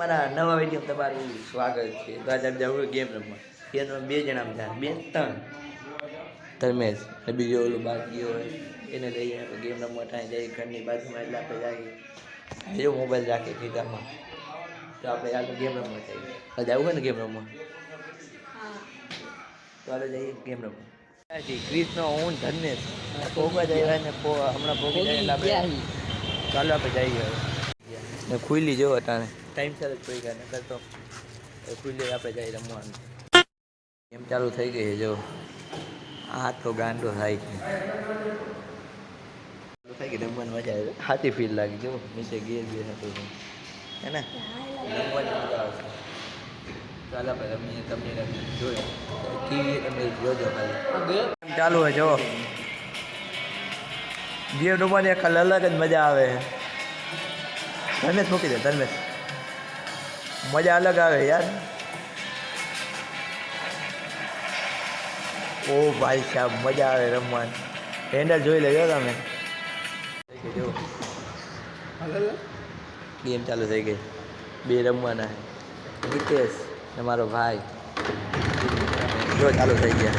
મારા નવા વીડિયો તમારું સ્વાગત છે. તો આજે આપણે જવું ગેમ રમવા. એનો બે જણા બધા બે ત્રણ. ધર્મેશ ને બીજો ઓલું બાકી હોય. એને લઈએ આપણે ગેમ રમવા ત્યાં જઈએ. ઘરની બાજુમાં એટલે આપણે જઈએ. જો મોબાઈલ રાખીએ ખીચામાં તો આપણે આગળ ગેમ રમવા જઈએ. આજે આવું હોય ને ગેમ રમવા? તો આજે જઈએ ગેમ રમવા. ક્રિષ્નો હું ધર્મેશ પોગા જાય ને હમણાં આપણે ચાલો આપણે જઈએ ને ખુલ્લી જો અટાણે. ટાઈમ સર જ કોઈ ગયા નકર તો એ ખુલ્લી આપણે જઈ રમવાનું. એમ ચાલુ થઈ ગઈ છે જો. આ તો ગાંડો થાય છે થઈ ગઈ રમવાની મજા આવે હાથી ફીલ લાગી જો. નીચે ગેર ગેર હતું. હે ને? રમવાની મજા આવશે ચાલો રમીએ તમને જોયો ટીવી તમે જોજો ખાલી. ચાલુ હોય જો. ગેમ રમવાની એક અલગ જ મજા આવે ધર્મેશ મૂકી દે ધર્મેશ મજા અલગ આવે યાર. ઓ ભાઈ સાહેબ, મજા આવે રમવાની. હેન્ડલ જોઈ લેજો તમે. જો ગેમ ચાલુ થઈ ગઈ. બે રમવાના. હિતેશ મારો ભાઈ. જો ચાલુ થઈ ગયા.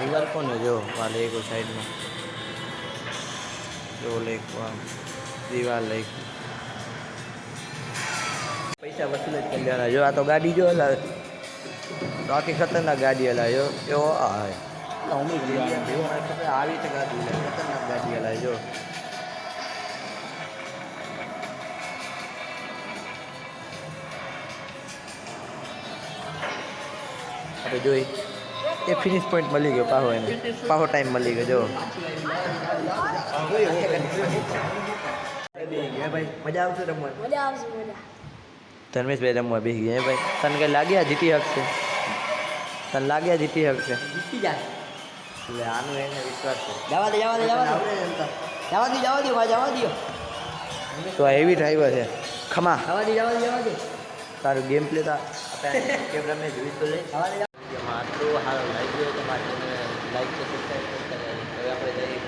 રિવર કોને જો આ લેકો સાઈડમાં. જો લેક આમ દિવાલ લેક પૈસા વસૂલ જ કરી લેવાના જો આ તો ગાડી જો હલા તો આખી ખતરનાક ગાડી હલા જો એવો આવે. આવી રીતે ગાડી ખતરનાક ગાડી હલાય જો. આપણે જોઈ. એ ફિનિશ પોઈન્ટ મળી ગયો પાહો એને. પાહો ટાઈમ મળી ગયો જો. ભાઈ મજા આવશે રમવાની? મજા આવશે ધર્મેશભાઈ રમવા બેસી ગયા ભાઈ? તને કઈ લાગ્યા જીતી હકશે તને લાગ્યા જીતી હકશે જીતી જાય એટલે આનું એને વિશ્વાસ છે. જવા દે જવા દે જવા દે. જવા દે જવા દે ભાઈ જવા દે. તો આ હેવી ડ્રાઈવર છે. ખમા. જવા દે જવા દે જવા દે. તારું ગેમ પ્લે તો કેમ રમે જોઈ તો લે. જવા દે. વિડીયોમાં આટલું સારું લાગ્યું હોય તો મારે લાઈક કે સબસ્ક્રાઈબ કરી આપણે જઈએ.